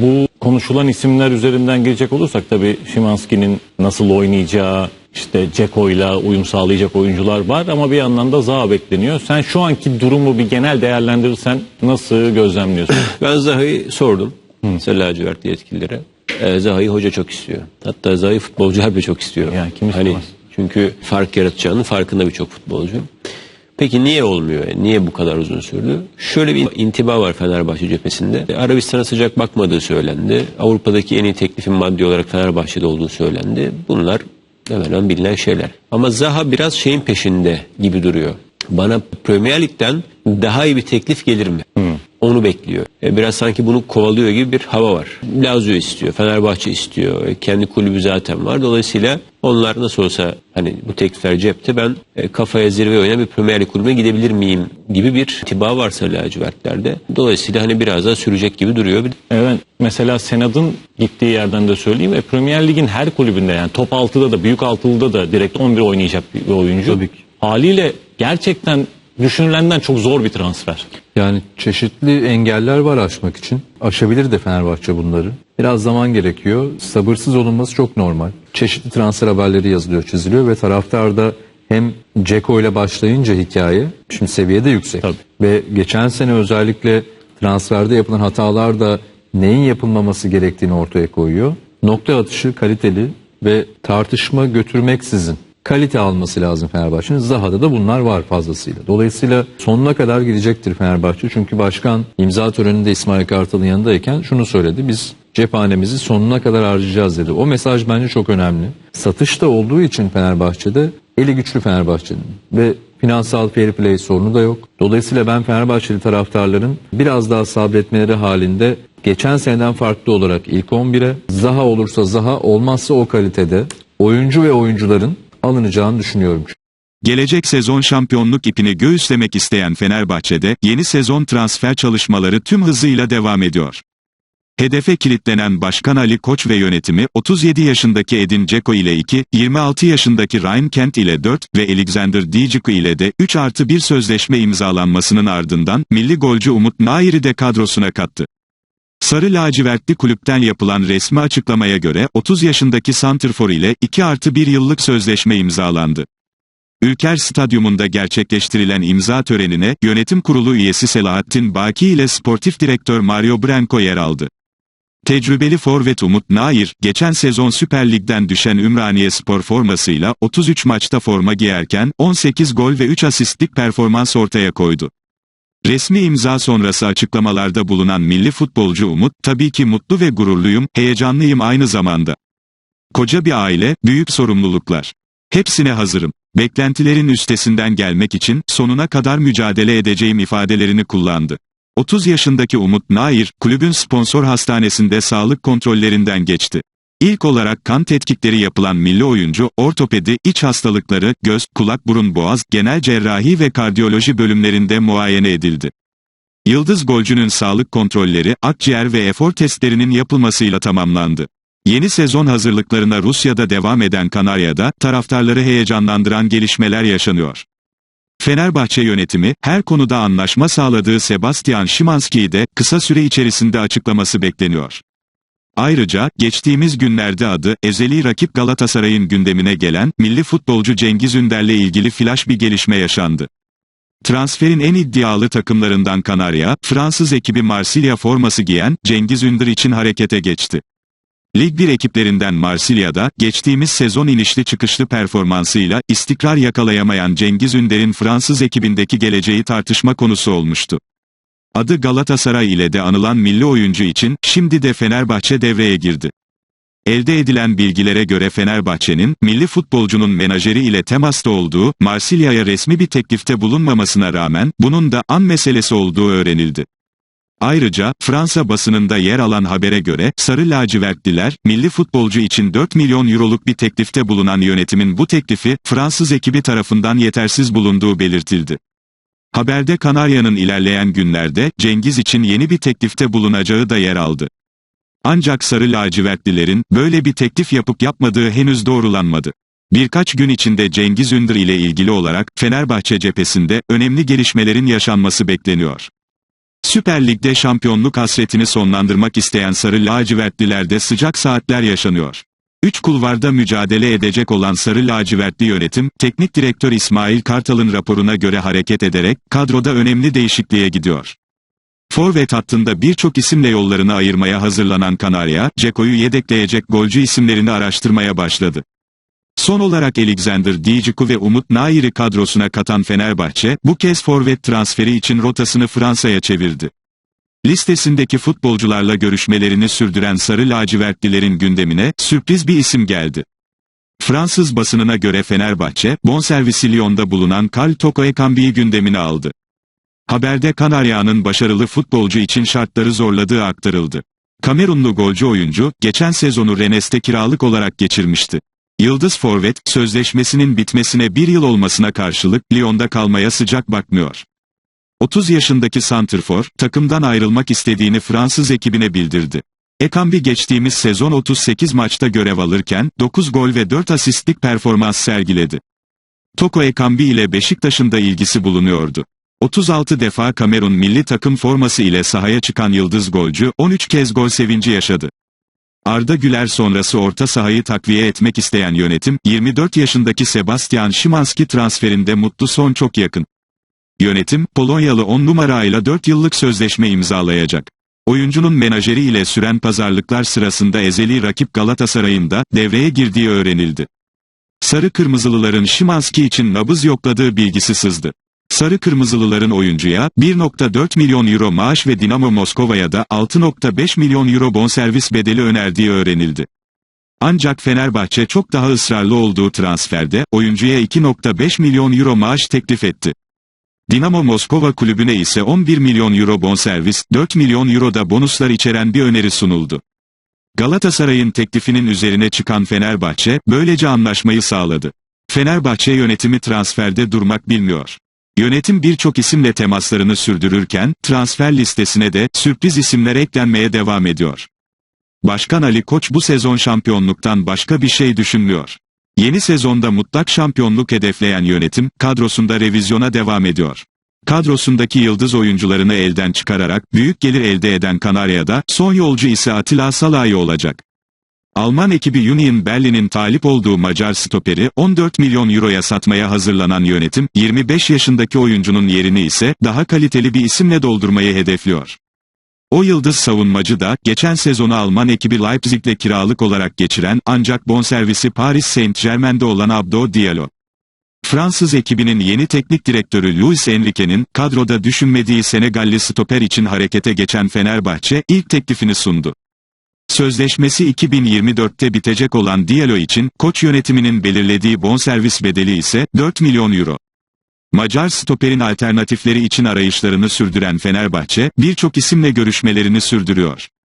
Bu konuşulan isimler üzerinden gelecek olursak tabii Şimanski'nin nasıl oynayacağı, işte Ceko'yla uyum sağlayacak oyuncular var ama bir yandan da Zaha bekleniyor. Sen şu anki durumu bir genel değerlendirirsen nasıl gözlemliyorsun? Ben Zaha'yı sordum. Mesela lacivertli yetkililere. Ee, Zaha'yı hoca çok istiyor. Hatta Zaha'yı futbolcular bile çok istiyor. Yani kim hani, istemez? Çünkü fark yaratacağının farkında birçok futbolcu. Peki niye olmuyor? Niye bu kadar uzun sürdü? Şöyle bir intiba var Fenerbahçe cephesinde. Arabistan'a sıcak bakmadığı söylendi. Avrupa'daki en iyi teklifin maddi olarak Fenerbahçe'de olduğu söylendi. Bunlar hemen hemen bilinen şeyler. Ama Zaha biraz şeyin peşinde gibi duruyor. Bana Premier Lig'den daha iyi bir teklif gelir mi? Onu bekliyor. E, Biraz sanki bunu kovalıyor gibi bir hava var. Lazio istiyor, Fenerbahçe istiyor, e, kendi kulübü zaten var. Dolayısıyla onlar nasıl olsa hani bu teklifler cepte ben e, kafaya zirve oynayan bir Premier Lig kulübüne gidebilir miyim gibi bir tiba varsa lacivertlerde. Dolayısıyla hani biraz daha sürecek gibi duruyor. Evet mesela Senad'ın gittiği yerden de söyleyeyim ve Premier Lig'in her kulübünde yani top 6'da da büyük altılıda da direkt 11 oynayacak bir oyuncu. Tabii ki. Haliyle gerçekten düşünülenden çok zor bir transfer. Yani çeşitli engeller var aşmak için. Aşabilir de Fenerbahçe bunları. Biraz zaman gerekiyor. Sabırsız olunması çok normal. Çeşitli transfer haberleri yazılıyor, çiziliyor ve taraftar da hem Ceko ile başlayınca hikaye, şimdi seviye de yüksek. Tabii. Ve geçen sene özellikle transferde yapılan hatalar da neyin yapılmaması gerektiğini ortaya koyuyor. Nokta atışı kaliteli ve tartışma götürmeksizin kalite alması lazım Fenerbahçe'nin. Zaha'da da bunlar var fazlasıyla. Dolayısıyla sonuna kadar gidecektir Fenerbahçe. Çünkü başkan imza töreninde İsmail Kartal'ın yanındayken şunu söyledi. Biz cephanemizi sonuna kadar harcayacağız dedi. O mesaj bence çok önemli. Satış da olduğu için Fenerbahçe'de eli güçlü Fenerbahçe'nin ve finansal fair play sorunu da yok. Dolayısıyla ben Fenerbahçeli taraftarların biraz daha sabretmeleri halinde geçen seneden farklı olarak ilk 11'e Zaha olursa Zaha olmazsa o kalitede oyuncu ve oyuncuların alınacağını düşünüyorum. Gelecek sezon şampiyonluk ipini göğüslemek isteyen Fenerbahçe'de yeni sezon transfer çalışmaları tüm hızıyla devam ediyor. Hedefe kilitlenen Başkan Ali Koç ve yönetimi 37 yaşındaki Edin Dzeko ile 2, 26 yaşındaki Ryan Kent ile 4 ve Alexander Djiku ile de 3 artı 1 sözleşme imzalanmasının ardından milli golcü Umut Nair'i de kadrosuna kattı. Sarı lacivertli kulüpten yapılan resmi açıklamaya göre 30 yaşındaki Santrfor ile 2 artı 1 yıllık sözleşme imzalandı. Ülker Stadyumunda gerçekleştirilen imza törenine yönetim kurulu üyesi Selahattin Baki ile sportif direktör Mario Branco yer aldı. Tecrübeli forvet Umut Nair, geçen sezon Süper Lig'den düşen Ümraniye spor formasıyla 33 maçta forma giyerken 18 gol ve 3 asistlik performans ortaya koydu. Resmi imza sonrası açıklamalarda bulunan milli futbolcu Umut, tabii ki mutlu ve gururluyum, heyecanlıyım aynı zamanda. Koca bir aile, büyük sorumluluklar. Hepsine hazırım. Beklentilerin üstesinden gelmek için sonuna kadar mücadele edeceğim ifadelerini kullandı. 30 yaşındaki Umut Nair, kulübün sponsor hastanesinde sağlık kontrollerinden geçti. İlk olarak kan tetkikleri yapılan milli oyuncu, ortopedi, iç hastalıkları, göz, kulak burun boğaz, genel cerrahi ve kardiyoloji bölümlerinde muayene edildi. Yıldız golcünün sağlık kontrolleri, akciğer ve efor testlerinin yapılmasıyla tamamlandı. Yeni sezon hazırlıklarına Rusya'da devam eden Kanarya'da, taraftarları heyecanlandıran gelişmeler yaşanıyor. Fenerbahçe yönetimi, her konuda anlaşma sağladığı Sebastian Szymanski'yi de kısa süre içerisinde açıklaması bekleniyor. Ayrıca, geçtiğimiz günlerde adı, ezeli rakip Galatasaray'ın gündemine gelen, milli futbolcu Cengiz Ünder'le ilgili flash bir gelişme yaşandı. Transferin en iddialı takımlarından Kanarya, Fransız ekibi Marsilya forması giyen, Cengiz Ünder için harekete geçti. Lig 1 ekiplerinden Marsilya'da, geçtiğimiz sezon inişli çıkışlı performansıyla, istikrar yakalayamayan Cengiz Ünder'in Fransız ekibindeki geleceği tartışma konusu olmuştu. Adı Galatasaray ile de anılan milli oyuncu için, şimdi de Fenerbahçe devreye girdi. Elde edilen bilgilere göre Fenerbahçe'nin, milli futbolcunun menajeri ile temasta olduğu, Marsilya'ya resmi bir teklifte bulunmamasına rağmen, bunun da an meselesi olduğu öğrenildi. Ayrıca, Fransa basınında yer alan habere göre, Sarı lacivertliler, milli futbolcu için 4 milyon euroluk bir teklifte bulunan yönetimin bu teklifi, Fransız ekibi tarafından yetersiz bulunduğu belirtildi. Haberde Kanarya'nın ilerleyen günlerde, Cengiz için yeni bir teklifte bulunacağı da yer aldı. Ancak Sarı lacivertlilerin, böyle bir teklif yapıp yapmadığı henüz doğrulanmadı. Birkaç gün içinde Cengiz Ünder ile ilgili olarak, Fenerbahçe cephesinde, önemli gelişmelerin yaşanması bekleniyor. Süper Lig'de şampiyonluk hasretini sonlandırmak isteyen Sarı Lacivertlilerde sıcak saatler yaşanıyor. Üç kulvarda mücadele edecek olan Sarı Lacivertli yönetim, teknik direktör İsmail Kartal'ın raporuna göre hareket ederek, kadroda önemli değişikliğe gidiyor. Forvet hattında birçok isimle yollarını ayırmaya hazırlanan Kanarya, Ceko'yu yedekleyecek golcü isimlerini araştırmaya başladı. Son olarak Alexander Djiku ve Umut Nair'i kadrosuna katan Fenerbahçe, bu kez forvet transferi için rotasını Fransa'ya çevirdi. Listesindeki futbolcularla görüşmelerini sürdüren Sarı Lacivertlilerin gündemine sürpriz bir isim geldi. Fransız basınına göre Fenerbahçe, bonservisi Lyon'da bulunan Karl Toko Ekambi'yi gündemine aldı. Haberde Kanarya'nın başarılı futbolcu için şartları zorladığı aktarıldı. Kamerunlu golcü oyuncu, geçen sezonu Rennes'te kiralık olarak geçirmişti. Yıldız Forvet, sözleşmesinin bitmesine bir yıl olmasına karşılık Lyon'da kalmaya sıcak bakmıyor. 30 yaşındaki Santrfor, takımdan ayrılmak istediğini Fransız ekibine bildirdi. Ekambi geçtiğimiz sezon 38 maçta görev alırken, 9 gol ve 4 asistlik performans sergiledi. Toko Ekambi ile Beşiktaş'ın da ilgisi bulunuyordu. 36 defa Kamerun milli takım forması ile sahaya çıkan yıldız golcü, 13 kez gol sevinci yaşadı. Arda Güler sonrası orta sahayı takviye etmek isteyen yönetim, 24 yaşındaki Sebastian Szymanski transferinde mutlu son çok yakın. Yönetim, Polonyalı 10 numarayla 4 yıllık sözleşme imzalayacak. Oyuncunun menajeri ile süren pazarlıklar sırasında ezeli rakip Galatasaray'ın da devreye girdiği öğrenildi. Sarı Kırmızılıların Szymanski için nabız yokladığı bilgisi sızdı. Sarı Kırmızılıların oyuncuya 1.4 milyon euro maaş ve Dinamo Moskova'ya da 6.5 milyon euro bonservis bedeli önerdiği öğrenildi. Ancak Fenerbahçe çok daha ısrarlı olduğu transferde oyuncuya 2.5 milyon euro maaş teklif etti. Dinamo Moskova kulübüne ise 11 milyon euro bonservis, 4 milyon euro da bonuslar içeren bir öneri sunuldu. Galatasaray'ın teklifinin üzerine çıkan Fenerbahçe, böylece anlaşmayı sağladı. Fenerbahçe yönetimi transferde durmak bilmiyor. Yönetim birçok isimle temaslarını sürdürürken, transfer listesine de sürpriz isimler eklenmeye devam ediyor. Başkan Ali Koç bu sezon şampiyonluktan başka bir şey düşünmüyor. Yeni sezonda mutlak şampiyonluk hedefleyen yönetim, kadrosunda revizyona devam ediyor. Kadrosundaki yıldız oyuncularını elden çıkararak büyük gelir elde eden Kanarya'da son yolcu ise Atilla Salahi olacak. Alman ekibi Union Berlin'in talip olduğu Macar stoperi 14 milyon euroya satmaya hazırlanan yönetim, 25 yaşındaki oyuncunun yerini ise daha kaliteli bir isimle doldurmayı hedefliyor. O yıldız savunmacı da, geçen sezonu Alman ekibi Leipzig'le kiralık olarak geçiren, ancak bonservisi Paris Saint-Germain'de olan Abdo Diallo. Fransız ekibinin yeni teknik direktörü Luis Enrique'nin, kadroda düşünmediği Senegalli stoper için harekete geçen Fenerbahçe, ilk teklifini sundu. Sözleşmesi 2024'te bitecek olan Diallo için, koç yönetiminin belirlediği bonservis bedeli ise 4 milyon euro. Macar stoperin alternatifleri için arayışlarını sürdüren Fenerbahçe, birçok isimle görüşmelerini sürdürüyor.